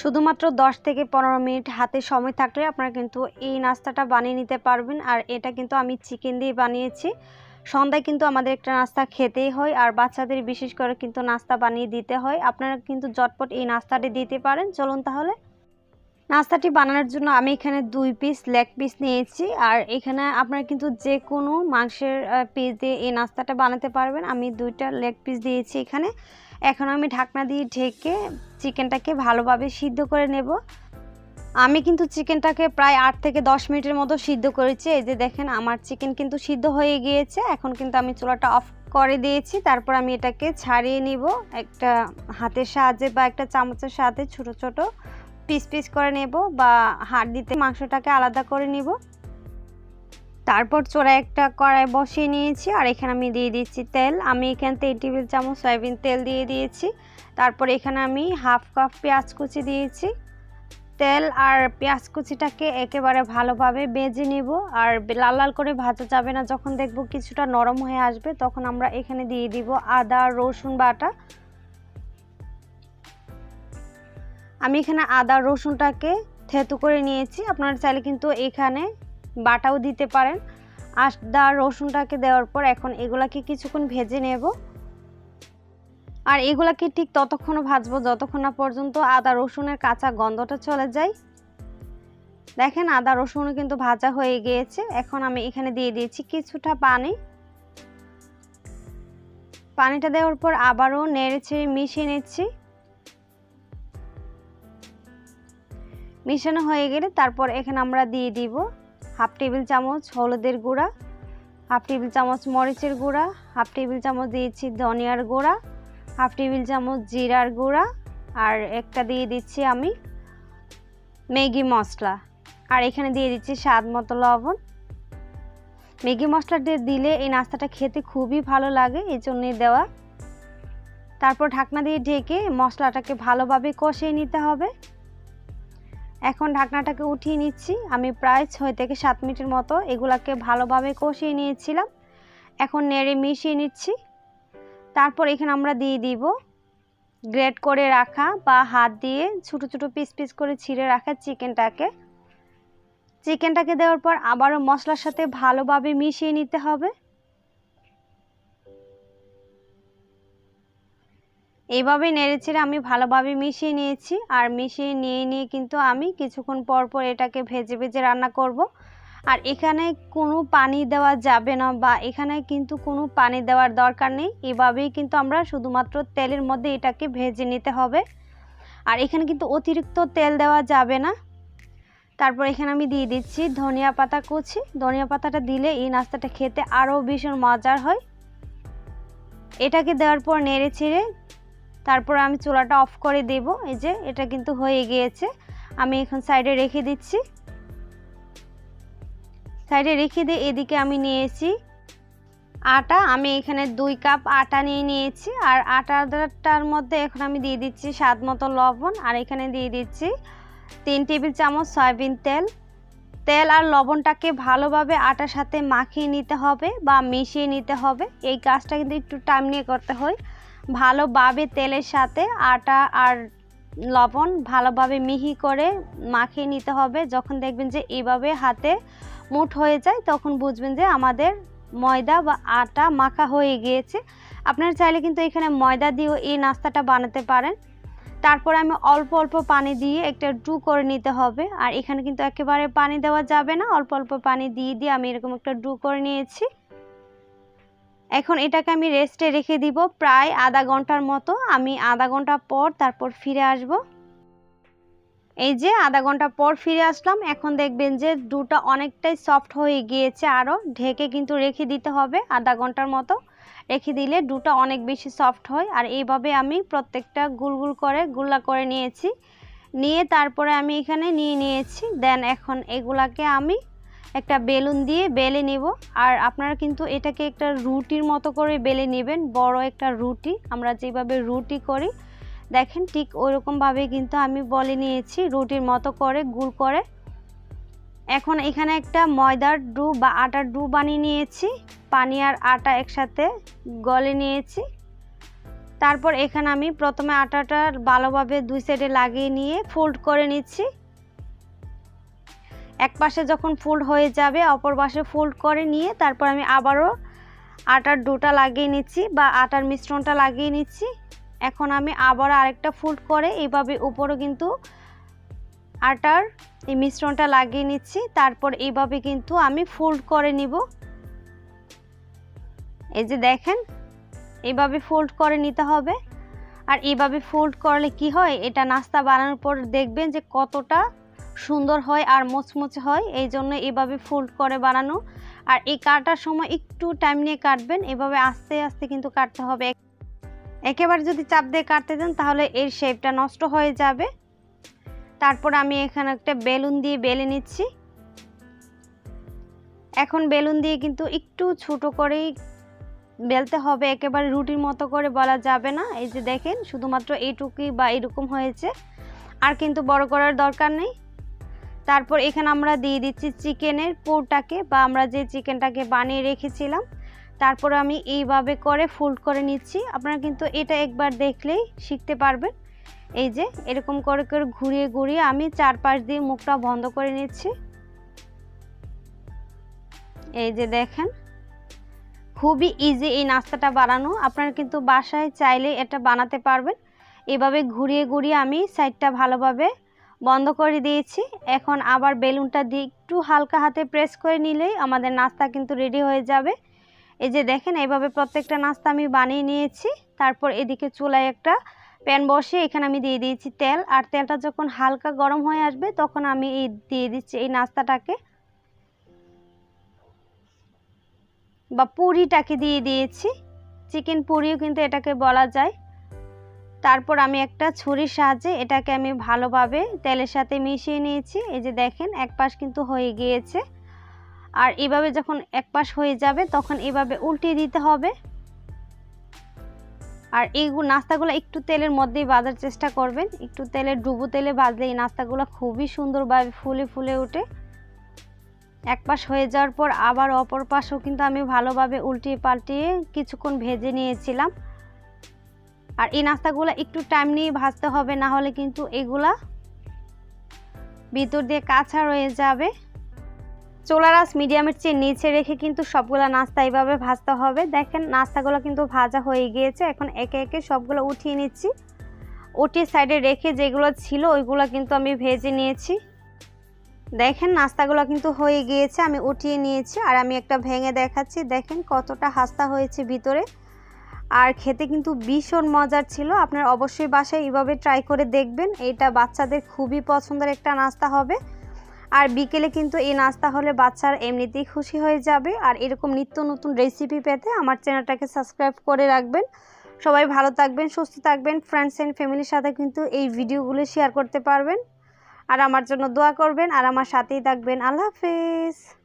শুধুমাত্র 10 থেকে পনেরো মিনিট হাতে সময় থাকলে আপনারা কিন্তু এই নাস্তাটা বানিয়ে নিতে পারবেন। আর এটা কিন্তু আমি চিকেন দিয়ে বানিয়েছি। সন্ধ্যায় কিন্তু আমাদের একটা নাস্তা খেতেই হয় আর বাচ্চাদের বিশেষ করে কিন্তু নাস্তা বানিয়ে দিতে হয়। আপনারা কিন্তু জটপট এই নাস্তাটি দিতে পারেন। চলুন তাহলে। নাস্তাটি বানানোর জন্য আমি এখানে দুই পিস লেগ পিস নিয়েছি। আর এখানে আপনারা কিন্তু যে কোনো মাংসের পিস দিয়ে এই নাস্তাটা বানাতে পারবেন। আমি দুইটা লেগ পিস দিয়েছি এখানে। এখন আমি ঢাকনা দিয়ে ঢেকে চিকেনটাকে ভালোভাবে সিদ্ধ করে নেব। আমি কিন্তু চিকেনটাকে প্রায় আট থেকে দশ মিনিটের মতো সিদ্ধ করেছি। এই যে দেখেন, আমার চিকেন কিন্তু সিদ্ধ হয়ে গিয়েছে। এখন কিন্তু আমি চুলাটা অফ করে দিয়েছি। তারপর আমি এটাকে ছাড়িয়ে নিব। একটা হাতের সাহায্যে বা একটা চামচের সাথে ছোট ছোট পিস পিস করে নেব বা হাড় দিতে মাংসটাকে আলাদা করে নিব। তারপর চোরা একটা কড়াই বসিয়ে নিয়েছি, আর এখানে আমি দিয়ে দিচ্ছি তেল। আমি এখানে তিন টেবিল চামচ সয়াবিন তেল দিয়ে দিয়েছি। তারপর এখানে আমি হাফ কাপ পেঁয়াজ কুচি দিয়েছি। তেল আর পেঁয়াজ কুচিটাকে একেবারে ভালোভাবে বেজে নিব, আর লাল লাল করে ভাজা যাবে না। যখন দেখব কিছুটা নরম হয়ে আসবে, তখন আমরা এখানে দিয়ে দিব আদা, রসুন বাটা। আমি এখানে আদা, রসুনটাকে থেতু করে নিয়েছি। আপনারা চাইলে কিন্তু এখানে বাটাও দিতে পারেন। আদা, রসুনটাকে দেওয়ার পর এখন এগুলাকে কিছুক্ষণ ভেজে নেব। আর এগুলাকে ঠিক ততক্ষণ ভাজবো যতক্ষণ না পর্যন্ত আদা, রসুনের কাঁচা গন্ধটা চলে যায়। দেখেন আদা রসুনও কিন্তু ভাজা হয়ে গিয়েছে। এখন আমি এখানে দিয়ে দিয়েছি কিছুটা পানি। পানিটা দেওয়ার পর আবারও নেড়ে ছেড়ে মিশিয়ে নিচ্ছি। মিশানো হয়ে গেলে তারপর এখানে আমরা দিয়ে দিব হাফ টেবিল চামচ হলুদের গুঁড়া, হাফ টেবিল চামচ মরিচের গুঁড়া, হাফ টেবিল চামচ দিয়েছি ধনিয়ার গুঁড়া, হাফ টেবিল চামচ জিরার গুঁড়া, আর একটা দিয়ে দিচ্ছি আমি ম্যাগি মশলা। আর এখানে দিয়ে দিচ্ছি স্বাদ মতো লবণ। ম্যাগি মশলাটা দিলে এই নাস্তাটা খেতে খুবই ভালো লাগে, এই জন্যই দেওয়া। তারপর ঢাকনা দিয়ে ঢেকে মশলাটাকে ভালোভাবে কষিয়ে নিতে হবে। এখন ঢাকনাটাকে উঠিয়ে নিচ্ছি। আমি প্রায় ছয় থেকে সাত মিনিটের মতো এগুলাকে ভালোভাবে কষিয়ে নিয়েছিলাম। এখন নেড়ে মিশিয়ে নিচ্ছি। তারপর এখানে আমরা দিয়ে দিব গ্রেট করে রাখা বা হাত দিয়ে ছোটো ছোটো পিস পিস করে ছিঁড়ে রাখা চিকেনটাকে। চিকেনটাকে দেওয়ার পর আবারও মশলার সাথে ভালোভাবে মিশিয়ে নিতে হবে। এইভাবে নেড়েছেড়ে আমি ভালোভাবে মিশিয়ে নিয়েছি। আর মিশিয়ে নিয়ে নিয়ে কিন্তু আমি কিছুক্ষণ পর পর এটাকে ভেজে ভেজে রান্না করব। আর এখানে কোনো পানি দেওয়া যাবে না বা এখানে কিন্তু কোনো পানি দেওয়ার দরকার নেই। এভাবেই কিন্তু আমরা শুধুমাত্র তেলের মধ্যে এটাকে ভেজে নিতে হবে। আর এখানে কিন্তু অতিরিক্ত তেল দেওয়া যাবে না। তারপর এখানে আমি দিয়ে দিচ্ছি ধনিয়া পাতা কুচি। ধনিয়া পাতাটা দিলে এই নাস্তাটা খেতে আরও ভীষণ মজার হয়। এটাকে দেওয়ার পর নেড়ে ছেড়ে তারপর আমি চুলাটা অফ করে দেব। এই যে, এটা কিন্তু হয়ে গিয়েছে। আমি এখন সাইডে রেখে দিচ্ছি। সাইডে রেখে দিয়ে এদিকে আমি নিয়েছি আটা। আমি এখানে দুই কাপ আটা নিয়ে নিয়েছি। আর আটাটার মধ্যে এখন আমি দিয়ে দিচ্ছি স্বাদ মতো লবণ। আর এখানে দিয়ে দিচ্ছি তিন টেবিল চামচ সয়াবিন তেল। তেল আর লবণটাকে ভালোভাবে আটার সাথে মাখিয়ে নিতে হবে বা মিশিয়ে নিতে হবে। এই কাজটা কিন্তু একটু টাইম নিয়ে করতে হয়। ভালোভাবে তেলের সাথে আটা আর লবণ ভালোভাবে মিহি করে মাখিয়ে নিতে হবে। যখন দেখবেন যে এভাবে হাতে মুঠ হয়ে যায়, তখন বুঝবেন যে আমাদের ময়দা বা আটা মাখা হয়ে গিয়েছে। আপনারা চাইলে কিন্তু এখানে ময়দা দিয়েও এই নাস্তাটা বানাতে পারেন। তারপর আমি অল্প অল্প পানি দিয়ে একটা ডু করে নিতে হবে। আর এখানে কিন্তু একেবারে পানি দেওয়া যাবে না। অল্প অল্প পানি দিয়ে দিয়ে আমি এরকম একটা ডু করে নিয়েছি। এখন এটাকে আমি রেস্টে রেখে দিব প্রায় আধা ঘণ্টার মতো। আমি আধা ঘণ্টা পর তারপর ফিরে আসব। এই যে আধা ঘণ্টা পর ফিরে আসলাম। এখন দেখবেন যে ডুটা অনেকটাই সফট হয়ে গিয়েছে আরও ঢেকে কিন্তু রেখে দিতে হবে আধা ঘণ্টার মতো। রেখে দিলে ডুটা অনেক বেশি সফট হয়। আর এইভাবে আমি প্রত্যেকটা গুলগুল করে গুল্লা করে নিয়েছি। নিয়ে তারপরে আমি এখানে নিয়ে নিয়েছি। দেন এখন এগুলাকে আমি একটা বেলুন দিয়ে বেলে নেব। আর আপনারা কিন্তু এটাকে একটা রুটির মতো করে বেলে নেবেন, বড় একটা রুটি। আমরা যেভাবে রুটি করি, দেখেন ঠিক ওইরকমভাবে কিন্তু আমি বলে নিয়েছি রুটির মতো করে গুল করে। এখন এখানে একটা ময়দার ডু বা আটার ডু বানিয়ে নিয়েছি, পানি আর আটা একসাথে গলে নিয়েছি। তারপর এখানে আমি প্রথমে আটাটা ভালোভাবে দুই সাইডে লাগিয়ে নিয়ে ফোল্ড করে নিচ্ছি। এক পাশে যখন ফোল্ড হয়ে যাবে, অপর পাশে ফোল্ড করে নিয়ে তারপর আমি আবারও আটার ডোটা লাগিয়ে নিচ্ছি বা আটার মিশ্রণটা লাগিয়ে নিচ্ছি। এখন আমি আবার আরেকটা ফোল্ড করে এইভাবে উপরও কিন্তু আটার এই মিশ্রণটা লাগিয়ে নিচ্ছি। তারপর এইভাবে কিন্তু আমি ফোল্ড করে নিব। এই যে দেখেন এইভাবে ফোল্ড করে নিতে হবে। আর এইভাবে ফোল্ড করলে কি হয়? এটা নাস্তা বানানোর পর দেখবেন যে কতটা সুন্দর হয় আর মোচমোচে হয়, এই জন্য এভাবে ফোল্ড করে বানানো। আর এই কাটার সময় একটু টাইম নিয়ে কাটবেন, এভাবে আস্তে আস্তে কিন্তু কাটতে হবে। একেবারে যদি চাপ দিয়ে কাটতে দেন, তাহলে এর শেপটা নষ্ট হয়ে যাবে। তারপর আমি এখানে একটা বেলুন দিয়ে বেলে নিচ্ছি। এখন বেলুন দিয়ে কিন্তু একটু ছোট করেই বেলতে হবে, একেবারে রুটির মতো করে বলা যাবে না। এই যে দেখেন, শুধুমাত্র এইটুকুই বা এরকম হয়েছে। আর কিন্তু বড় করার দরকার নেই। তারপর এখানে আমরা দিয়ে দিচ্ছি চিকেনের পোরটাকে বা আমরা যে চিকেনটাকে বানিয়ে রেখেছিলাম, তারপর আমি এইভাবে করে ফোল্ড করে নিচ্ছি। আপনারা কিন্তু এটা একবার দেখলেই শিখতে পারবেন। এই যে এরকম করে করে ঘুরিয়ে ঘুরিয়ে আমি চারপাশ দিয়ে মুখটা বন্ধ করে নিচ্ছি। এই যে দেখেন, খুবই ইজি এই নাস্তাটা বানানো। আপনারা কিন্তু বাসায় চাইলে এটা বানাতে পারবেন। এভাবে ঘুরিয়ে ঘুরিয়ে আমি সাইডটা ভালোভাবে বন্ধ করে দিয়েছি। এখন আবার বেলুনটা দিয়ে একটু হালকা হাতে প্রেস করে নিলেই আমাদের নাস্তা কিন্তু রেডি হয়ে যাবে। এই যে দেখেন, এইভাবে প্রত্যেকটা নাস্তা আমি বানিয়ে নিয়েছি। তারপর এদিকে চুলায় একটা প্যান বসিয়ে এখানে আমি দিয়ে দিয়েছি তেল। আর তেলটা যখন হালকা গরম হয়ে আসবে, তখন আমি এই দিয়ে দিচ্ছি এই নাস্তাটাকে। বা পুরিটাকে দিয়ে দিয়েছি। চিকেন পুরিও কিন্তু এটাকে বলা যায়। তারপর আমি একটা ছুরির সাহায্যে এটাকে আমি ভালোভাবে তেলের সাথে মিশিয়ে নিয়েছি। এই যে দেখেন, এক পাশ কিন্তু হয়ে গিয়েছে। আর এভাবে যখন এক পাশ হয়ে যাবে, তখন এভাবে উল্টিয়ে দিতে হবে। আর এই নাস্তাগুলো একটু তেলের মধ্যেই বাজার চেষ্টা করবেন। একটু তেলের ডুবো তেলে বাজলে এই নাস্তাগুলো খুবই সুন্দরভাবে ফুলে ফুলে ওঠে। এক পাশ হয়ে যাওয়ার পর আবার অপর পাশও কিন্তু আমি ভালোভাবে উল্টিয়ে পাল্টিয়ে কিছুক্ষণ ভেজে নিয়েছিলাম। আর এই নাস্তাগুলো একটু টাইম নিয়ে ভাজতে হবে, না হলে কিন্তু এগুলা ভিতর দিয়ে কাঁচা রয়ে যাবে। চোলা রাস মিডিয়ামের চেয়ে নিচে রেখে কিন্তু সবগুলো নাস্তা এইভাবে ভাজতে হবে। দেখেন নাস্তাগুলো কিন্তু ভাজা হয়ে গিয়েছে, এখন একে একে সবগুলো উঠিয়ে নিচ্ছি। উঠিয়ে সাইডে রেখে যেগুলো ছিল ওইগুলো কিন্তু আমি ভেজে নিয়েছি। দেখেন নাস্তাগুলো কিন্তু হয়ে গিয়েছে, আমি উঠিয়ে নিয়েছি আর আমি একটা ভেঙে দেখাচ্ছি। দেখেন কতটা হাস্তা হয়েছে ভিতরে। আর খেতে কিন্তু ভীষণ মজার ছিল। আপনার অবশ্যই বাসায় এইভাবে ট্রাই করে দেখবেন। এটা বাচ্চাদের খুবই পছন্দের একটা নাস্তা হবে। আর বিকেলে কিন্তু এই নাস্তা হলে বাচ্চার এমনিতেই খুশি হয়ে যাবে। আর এরকম নিত্য নতুন রেসিপি পেতে আমার চ্যানেলটাকে সাবস্ক্রাইব করে রাখবেন। সবাই ভালো থাকবেন, সুস্থ থাকবেন। ফ্রেন্ডস অ্যান্ড ফ্যামিলির সাথে কিন্তু এই ভিডিওগুলো শেয়ার করতে পারবেন। আর আমার জন্য দোয়া করবেন। আর আমার সাথেই থাকবেন। আল্লাহ হাফিজ।